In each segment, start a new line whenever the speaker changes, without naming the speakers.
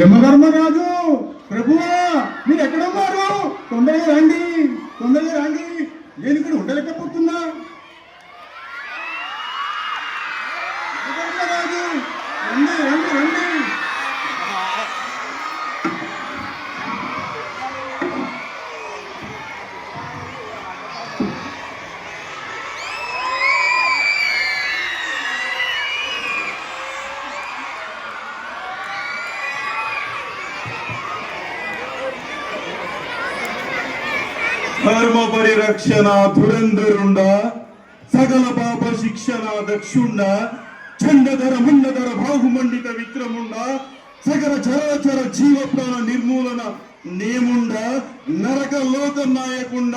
యమధర్మరాజు ప్రభువా మీరు ఎక్కడ ఉన్నారు? తొందరగా రండి తొందరగా రండి. నేను ఇక్కడ ఉండలేకపోతున్నా. యమధర్మరాజు రండి రండి రండి.
you రక్షణ ధురంధరుండ సకల పాప శిక్షణ దక్షుండ చండధర ముండధర బాహుమండిత విక్రముండ సకల చరాచర జీవ ప్రాణ నిర్మూలన నేముండ నరక లోక నాయకుండ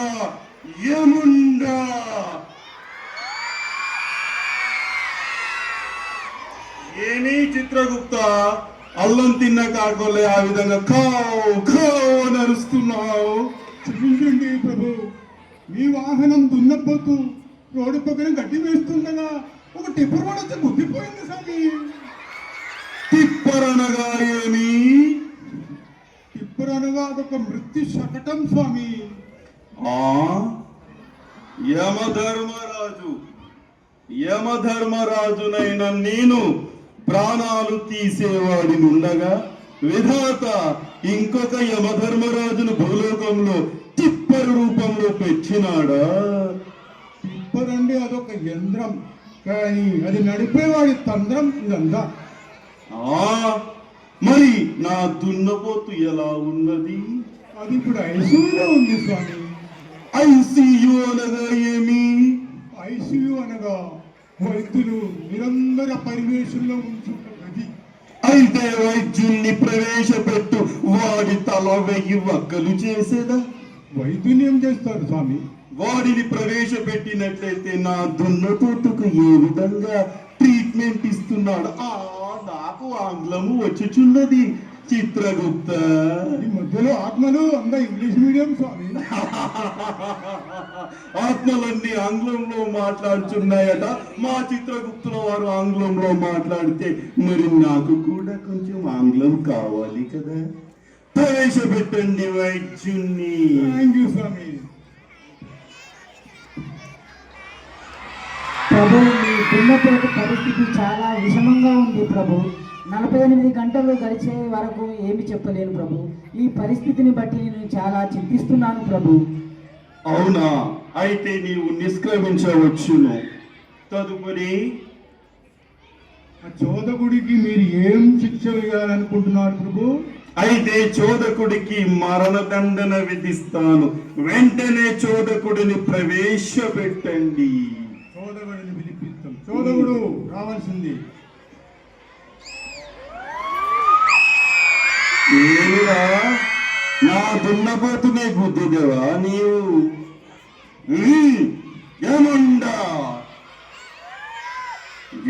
ఏముండ? ఏమీ చిత్రగుప్త అల్లం తిన్న కాకోలే ఆ విధంగా కావు కావు అని అరుస్తున్నావు.
ప్రభు. మీ వాహనం దున్నపోతూ రోడ్డు పక్కన గడ్డి వేస్తుండగా ఒక టిప్పర్ వాడు వచ్చి గుద్దిపోయింది స్వామి.
తిప్పరనగా ఏమి?
టిప్పర్ అనగా అదొక మృత్యు శకటం స్వామి.
ఆ? యమధర్మరాజు యమధర్మరాజునైన నేను ప్రాణాలు తీసేవాడిని ఉండగా విధాత ఇంకొక యమధర్మరాజును భూలోకంలో తిప్పరు రూపంలో పెట్టినాడా?
టిప్పర్ అంటే అదొక యంత్రం. కానీ అది నడిపేవాడి తంత్రం ఇదంతా.
ఆ మరి నా దున్నపోతు ఎలా ఉన్నది?
అది ఇప్పుడు ఐసీయూలో ఉంది స్వామి.
ఐసీయు అనగా ఏమి?
ఐసీయూ అనగా వైద్యులు నిరంతర పరివేశంలో ఉంచున్న గది
అయితే వైద్యుల్ని ప్రవేశపెట్టు వాడి తల వెయ్యి వక్కలు చేసేదా?
వైద్యుని ఏం చేస్తారు స్వామి?
వాడిని ప్రవేశపెట్టినట్లయితే నా దున్నపోతుకు ఏ విధంగా ట్రీట్మెంట్ ఇస్తున్నాడు? ఆ నాకు ఆంగ్లము వచ్చుచున్నది చిత్రగుప్త.
ఈ మధ్యలో ఆత్మలు అంతా ఇంగ్లీష్ మీడియం స్వామి.
ఆత్మలన్నీ ఆంగ్లంలో మాట్లాడుచున్నాయట. మా చిత్రగుప్తుల వారు ఆంగ్లంలో మాట్లాడితే మరి నాకు కూడా కొంచెం ఆంగ్లం కావాలి కదా? ప్రవేశపెట్టండి వైద్యుణ్ణి.
స్వామి
ప్రభు మీ దున్నపోతు పరిస్థితి చాలా విషమంగా ఉంది ప్రభు. నలభై ఎనిమిది గంటలు గడిచే వరకు ఏమి చెప్పలేను ప్రభు. ఈ పరిస్థితిని బట్టి నేను చాలా చింతిస్తున్నాను ప్రభు.
అవునా? అయితే నీవు నిష్క్రమించవచ్చును. తదుపరి?
ఆ చోదకుడికి మీరు ఏం శిక్ష వేయాలనుకుంటున్నారు ప్రభు?
అయితే చోదకుడికి మరణదండన విధిస్తాను. వెంటనే చోదకుడిని ప్రవేశపెట్టండి.
చోదకుడిని పిలిపిస్తాం. చోదకుడు రావాల్సింది.
ఏమిరా? నా దున్నపోతునే గుద్దిదేవా నీవు? ఏముండా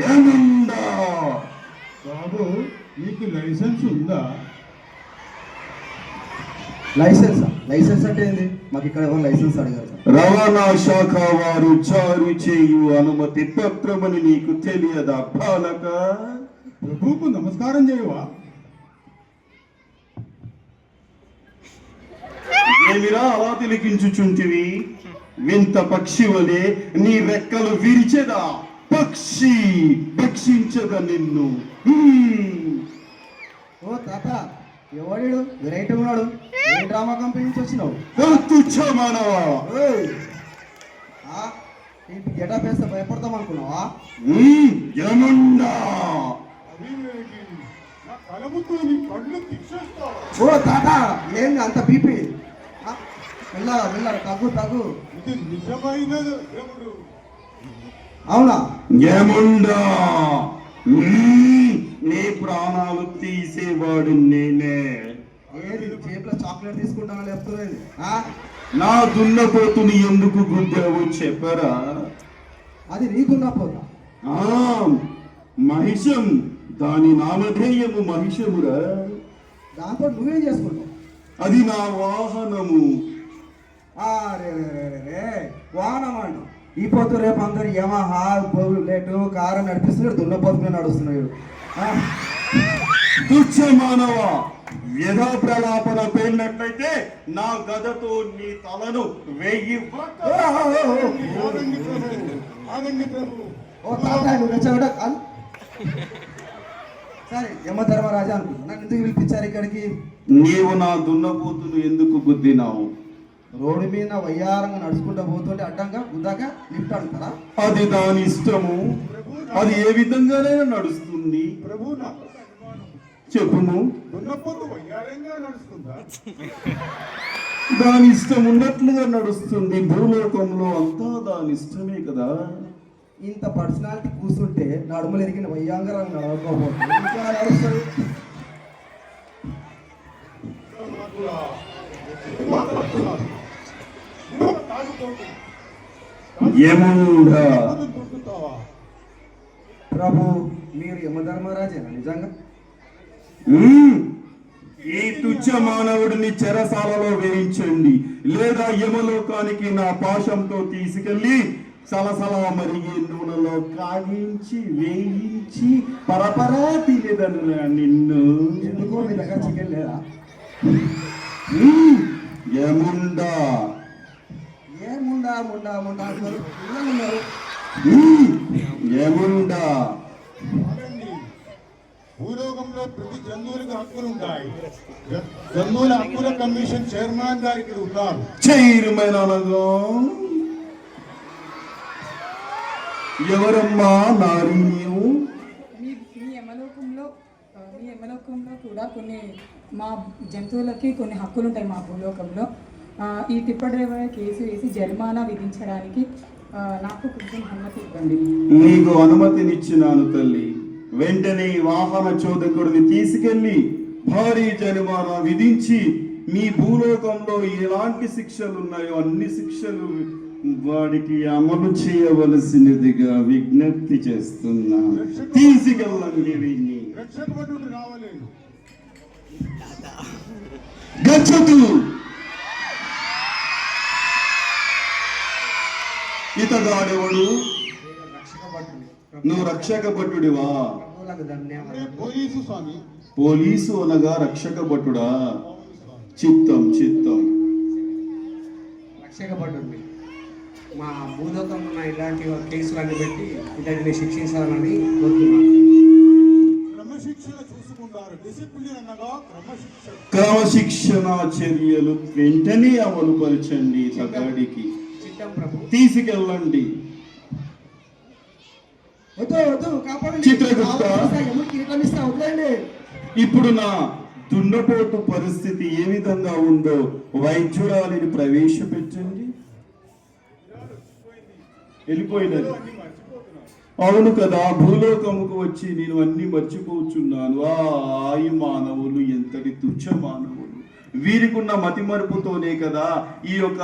ఏముండా
బాబు మీకు లైసెన్స్ ఉందా?
లైసెన్స్. లైసెన్స్ అంటే ఏంది? మాకు ఇక్కడ ఎవరు లైసెన్స్ అడిగారు.
రవాణా శాఖ వారు జారీ చేయు అనుమతి పత్రమని నీకు తెలియదా బాలక
ప్రభువుకు నమస్కారం చేయవా?
ఏమిరా అలా తిలికించుచుంటివి? వింత పక్షి వలె నీ రెక్కలు విరిచెదా? పక్షి భక్షించద నిన్ను.
ఓ తాత ఎవడు వెరైటీ ఉన్నాడు. ఏ? డ్రామా కంపెనీ నుంచి వచ్చినావు. ఏంటి గెటప్ వేస్తే భయపడతాం అనుకున్నావా?
ఏముండా?
ఓ తాత ఏంది అంత బీపీ. వెళ్ళారా వెళ్ళారా తగ్గు తగ్గు.
ఇది నిజమైన దేవుడు.
అవునా?
ఏముండా? నీ ప్రాణాలు తీసేవాడు నేనే.
చేతిలో చాక్లెట్ లేకపోతే?
నా దున్నపోతుని ఎందుకు గుద్దావు చెప్పరా?
అది నీకున్న పోతా
ఆ మహిషం దాని నామధేయము మహిషమురా.
దాంతో నువ్వేం చేసుకుంటావు.
అది నా వాహనము.
వాహనం ఈ పొద్దు రేపు అందరు యమహా బుల్లెట్ కారు నడిపిస్తున్నాడు దున్నపోతున్నా నడుస్తున్నాడు
తుచ్చ మానవ వ్యధ ప్రలాపన పేలినట్లయితే నా గదతో నీ తలను వెయ్యి
సరే యమధర్మరాజా అనుకో నన్ను ఎందుకు పిలిపించారు ఇక్కడికి?
నీవు నా దున్నపోతును ఎందుకు గుద్దినావు?
రోడ్డు మీద వయ్యారంగా నడుచుకుంటూ పోతుంటే అడ్డంగా గుద్దాక లిఫ్ట్ అడుగుతారా?
అది దాని ఇష్టము. అది ఏ విధంగానైనా నడుస్తుంది.
ప్రభు.
చెప్పుము. దాని ఇష్టం ఉన్నట్లుగా నడుస్తుంది. భూలోకంలో అంతా దాని ఇష్టమే కదా.
ఇంత పర్సనాలిటీ కూర్చుంటే నడుములు ఎరిగిన వయ్యాంగరాలు నడవకపోతే ఇంకా ప్రభు మీరు యమధర్మరాజేనా? నిజంగా?
ఈ తుచ్చ మానవుడిని చెరసాలలో వేయించండి. లేదా యమలోకానికి నా పాశంతో తీసుకెళ్ళి సలసల మరిగే నూనెలో కాగించి వేయించి పరపరా తినేదను నిన్ను.
ఎందుకో మీ దగ్గర చికెన్ లేదా?
ఉమ్, యముండా
ఏ ముండా ముండా ఉన్నారు.
యముండా.
భూలోకంలో ప్రతి జంతువులకు హక్కులు ఉంటాయి. జంతువుల హక్కుల కమిషన్ చైర్మన్ గారు ఇక్కడ ఉన్నారు
చైర్మన్ అనగా? ఎవరమ్మా నారీ నీవు?
మీ యమలోకంలో ఆ, మీ యమలోకంలో కూడా కొన్ని మా జంతువులకి కొన్ని హక్కులు ఉంటాయి మా భూలోకంలో. ఆ, ఈ టిప్ప డ్రైవర్ కేసు వేసి జరిమానా విధించడానికి నాకు
అనుమతినిచ్చినాను తల్లి. వెంటనే వాహన చోదకుడిని తీసుకెళ్ళి భారీ జరిమానా విధించి మీ భూలోకంలో ఎలాంటి శిక్షలు ఉన్నాయో అన్ని శిక్షలు వాడికి అమలు చేయవలసినదిగా విజ్ఞప్తి చేస్తున్నా. తీసుకెళ్ళండి వీడిని. గచ్చతు ఇతగాడెవడు నువ్వు రక్షక భటుడివా
పోలీసు స్వామి.
పోలీసు అనగా రక్షక భటుడా చిత్తం చిత్తం.
రక్షక భటుడిని మా భూలోకంలో ఉన్న ఇలాంటి కేసులన్నీ పెట్టి ఇతడిని శిక్షించాలని కోరుతున్నాను.
క్రమశిక్షణ
చర్యలు వెంటనే అమలు పరచండి
ప్రభు
తీసుకెళ్ళండి. ఇప్పుడు నా దున్నపోటు పరిస్థితి ఏ విధంగా ఉందో వైద్యురాలిని ప్రవేశపెట్టండి. వెళ్ళిపోయినది. అవును కదా భూలోకముకు వచ్చి నేను అన్ని మర్చిపోచున్నాను. ఆ ఆయి మానవులు ఎంతటి తుచ్చ మానవులు. వీరికున్న మతి మరుపుతోనే కదా ఈ యొక్క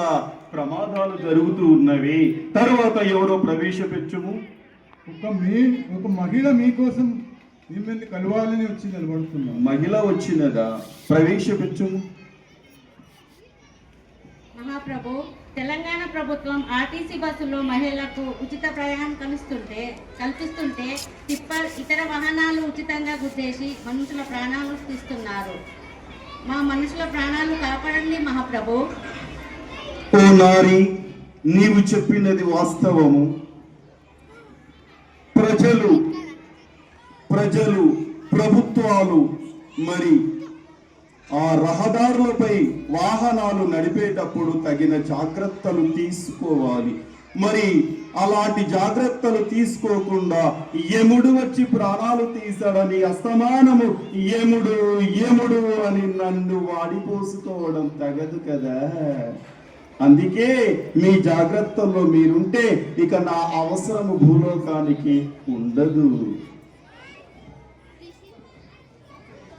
ప్రమాదాలు జరుగుతూ ఉన్నవి. తరువాత ఎవరో ప్రవేశపెచ్చుము?
ఒక మీ ఒక మహిళ మీకోసం మిమ్మల్ని కలవాలని వచ్చి నిలబడుతున్నాను
మహిళ వచ్చినదా? ప్రవేశపెచ్చుము.
మహాప్రభు తెలంగాణ ప్రభుత్వం ఆర్టీసీ బస్సులో మహిళలకు ఉచిత ప్రయాణం కలుస్తుంటే కల్పిస్తుంటే టిప్పర్ ఇతర వాహనాలు ఉచితంగా గుద్దేసి మనుషుల ప్రాణాలు తీస్తున్నారు. మా మనుషుల ప్రాణాలు కాపాడండి మహాప్రభు.
ఓ నారి నీవు చెప్పినది వాస్తవము. ప్రజలు ప్రజలు ప్రభుత్వాలు మరి ఆ రహదారులపై వాహనాలు నడిపేటప్పుడు తగిన జాగ్రత్తలు తీసుకోవాలి. మరి అలాంటి జాగ్రత్తలు తీసుకోకుండా యముడు వచ్చి ప్రాణాలు తీశాడని అస్తమానము యముడు యముడు అని నన్ను వాడిపోసుకోవడం తగదు కదా. అందుకే మీ జాగ్రత్తల్లో మీరుంటే ఇక నా అవసరము భూలోకానికి ఉండదు.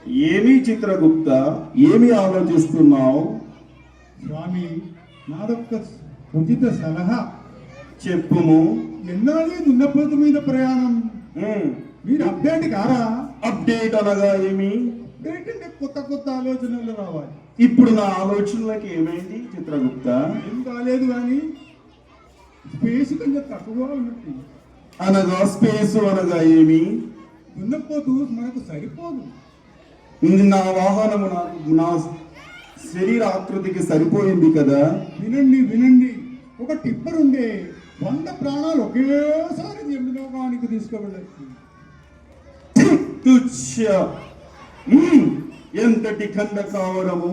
ఏమి చిత్రగుప్త ఏమి ఆలోచిస్తున్నావు?
స్వామి నాదొక్క ఉచిత సలహా.
చెప్పుము.
ఎన్నాళ్ళు దున్నపోతు మీద ప్రయాణం? మీరు అప్డేట్ కారా?
అప్డేట్ అనగా ఏమి?
అప్డేట్ అంటే కొత్త కొత్త ఆలోచనలు రావాలి.
ఇప్పుడు నా ఆలోచనలకు ఏమైంది చిత్రగుప్త?
ఏం కాలేదు కానీ స్పేస్ కొంచెం తక్కువ ఉన్నట్టు
అనగా స్పేస్ అనగా ఏమి?
దున్నపోతు మనకు సరిపోదు.
నా వాహనము నాకు నా శరీర ఆకృతికి సరిపోయింది కదా?
వినండి వినండి. ఒక టిప్పర్ ఉండే వంద ప్రాణాలు ఒకేసారి యమలోకానికి తీసుకువెళ్ళచ్చు.
ఎంతటి ఖండ కావడము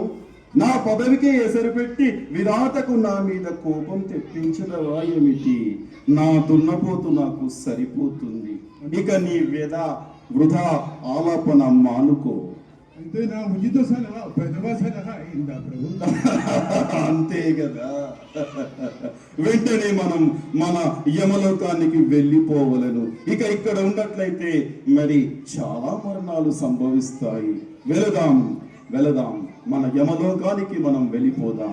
నా పదవికే ఎసరు పెట్టి విరాటకు నా మీద కోపం తెప్పించదవా ఏమిటి? నా దున్నపోతు నాకు సరిపోతుంది. ఇక నీ వ్యధ వృధా ఆలాపన మానుకో.
అయితే నా ఉచిత సలహా పెదవ సలహా అయిందా ప్రభు?
అంతే కదా వెంటనే మనం మన యమలోకానికి వెళ్ళిపోవలను. ఇక ఇక్కడ ఉన్నట్లయితే మరి చాలా మరణాలు సంభవిస్తాయి. వెళదాం వెళదాం మన యమలోకానికి మనం వెళ్ళిపోదాం.